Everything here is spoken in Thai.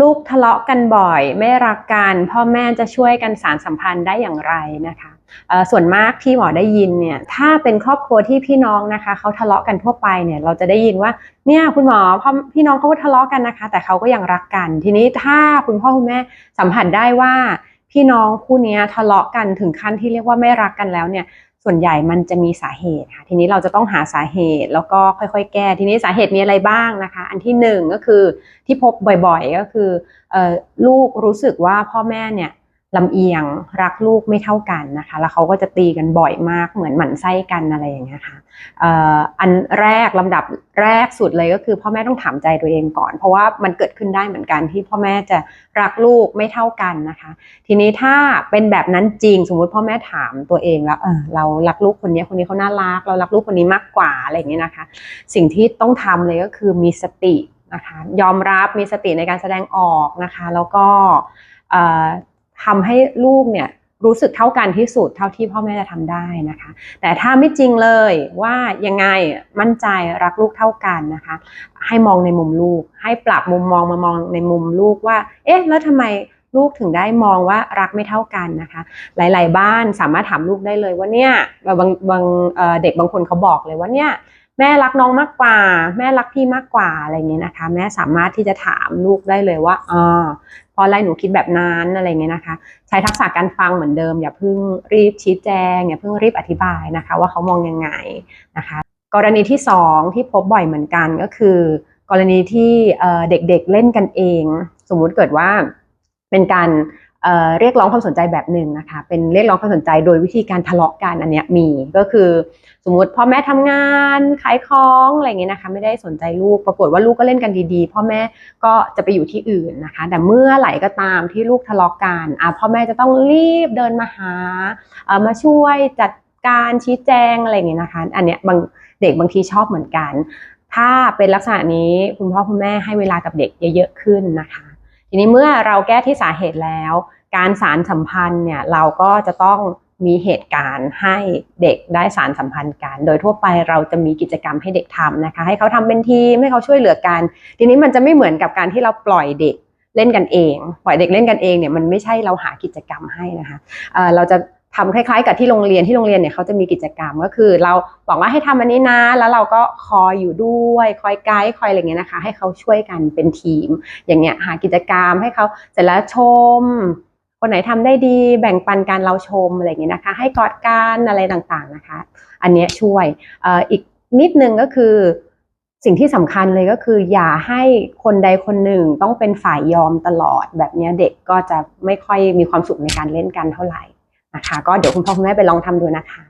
ลูกทะเลาะกันบ่อย ไม่รักกันพ่อแม่จะช่วยกันสารสัมพันธ์ได้อย่างไรนะคะส่วนมากที่หมอได้ยินเนี่ยถ้าเป็นครอบครัวที่พี่น้องนะคะเขาทะเลาะกันทั่วไปเนี่ยเราจะได้ยินว่าเนี่ยคุณหมอพ่อพี่น้องเขาก็ทะเลาะกันนะคะ แต่เขาก็ยังรักกัน ทีนี้ถ้าคุณพ่อคุณแม่สัมผัสได้ว่าพี่น้องคู่นี้ทะเลาะกันถึงขั้นที่เรียกว่าไม่รักกันแล้วเนี่ย ส่วนใหญ่มันจะมีสาเหตุค่ะทีนี้เราจะต้องหาสาเหตุแล้วก็ค่อยๆ แก้ ทีนี้สาเหตุมีอะไรบ้างนะคะ อันที่หนึ่งก็คือที่พบบ่อยๆ ก็คือออลูกรู้สึกว่าพ่อแม่เนี่ย ลำเอียงรักลูกไม่เท่ากันนะคะ แล้วเขาก็จะตีกันบ่อยมากเหมือนหมั่นไส้กันอะไรอย่างเงี้ยค่ะอันแรกลำดับแรกสุดเลยก็คือพ่อแม่ต้องถามใจตัวเองก่อน เพราะว่ามันเกิดขึ้นได้เหมือนกันที่พ่อแม่จะรักลูกไม่เท่ากันนะคะ ทีนี้ถ้าเป็นแบบนั้นจริงสมมุติพ่อแม่ถามตัวเองแล้วเออเรารักลูกคนนี้คนนี้เขาน่ารัก เรารักลูกคนนี้มากกว่าอะไรอย่างเงี้ยนะคะ สิ่งที่ต้องทำเลยก็คือมีสตินะคะยอมรับมีสติในการแสดงออกนะคะ แล้วก็ ทำให้ลูกเนี่ยรู้สึกเท่ากันที่สุดเท่าที่พ่อแม่จะทำได้นะคะ แต่ถ้าไม่จริงเลยว่ายังไงมั่นใจรักลูกเท่ากันนะคะ ให้มองในมุมลูก ให้ปรับมุมมองมามองในมุมลูกว่า เอ๊ะ แล้วทำไมลูกถึงได้มองว่ารักไม่เท่ากันนะคะ หลาย ๆ บ้านสามารถถามลูกได้เลยว่าเนี่ยบางบางเด็กบางคนเขาบอกเลยว่าเนี่ย แม่รักน้องมากกว่า แม่รักพี่มากกว่าอะไรเงี้ยนะคะ แม่สามารถที่จะถามลูกได้เลยว่าอ๋อเพราะอะไรหนูคิดแบบนั้นอะไรเงี้ยนะคะ ใช้ทักษะการฟังเหมือนเดิม อย่าเพิ่งรีบชี้แจง อย่าเพิ่งรีบอธิบายนะคะ ว่าเขามองยังไงนะคะ กรณีที่สองที่พบบ่อยเหมือนกันก็คือ กรณีที่เอ่อเด็กๆเล่นกันเอง สมมุติเกิดว่าเป็นการ เรียกร้องความสนใจแบบหนึ่งนะคะเป็นเรียกร้องความสนใจโดยวิธีการทะเลาะกันอันเนี้ยมีก็คือสมมติพ่อแม่ทำงานขายของอะไรเงี้ยนะคะไม่ได้สนใจลูกปรากฏว่าลูกก็เล่นกันดีๆ พ่อแม่ก็จะไปอยู่ที่อื่นนะคะ แต่เมื่อไหร่ก็ตามที่ลูกทะเลาะกันอะพ่อแม่จะต้องรีบเดินมาหาเอ่อมาช่วยจัดการชี้แจงอะไรเงี้ยนะคะ อันเนี้ยบางเด็กบางทีชอบเหมือนกัน ถ้าเป็นลักษณะนี้คุณพ่อคุณแม่ให้เวลากับเด็กเยอะๆขึ้นนะคะ ทีนี้เมื่อเราแก้ที่สาเหตุแล้ว การสารสัมพันธ์เนี่ยเราก็จะต้องมีเหตุการณ์ให้เด็กได้สารสัมพันธ์กัน โดยทั่วไปเราจะมีกิจกรรมให้เด็กทำนะคะ ให้เขาทำเป็นทีมให้เขาช่วยเหลือกัน ทีนี้มันจะไม่เหมือนกับการที่เราปล่อยเด็กเล่นกันเอง ปล่อยเด็กเล่นกันเองเนี่ยมันไม่ใช่เราหากิจกรรมให้นะคะเเราจะ ทำคล้ายๆ กับที่โรงเรียนที่โรงเรียนเนี่ยเขาจะมีกิจกรรมก็คือ เราบอกว่าให้ทำอันนี้นะ แล้วเราก็คอยอยู่ด้วยคอยไกด์คอยอะไรเงี้ยนะคะ ให้เขาช่วยกันเป็นทีม อย่างเงี้ยหากิจกรรมให้เขาเสร็จแล้วชม คนไหนทำได้ดีแบ่งปันกันเราชมอะไรเงี้ยนะคะ ให้กอดกันอะไรต่างๆนะคะ อันเนี้ยช่วยอ่ออีกนิดนึงก็คือสิ่งที่สำคัญเลยก็คือ อย่าให้คนใดคนหนึ่งต้องเป็นฝ่ายยอมตลอดแบบเนี้ยเด็กก็จะไม่ค่อยมีความสุขในการเล่นกันเท่าไหร่ นะคะ ก็เดี๋ยวคุณพ่อคุณแม่ไปลองทำดูนะคะ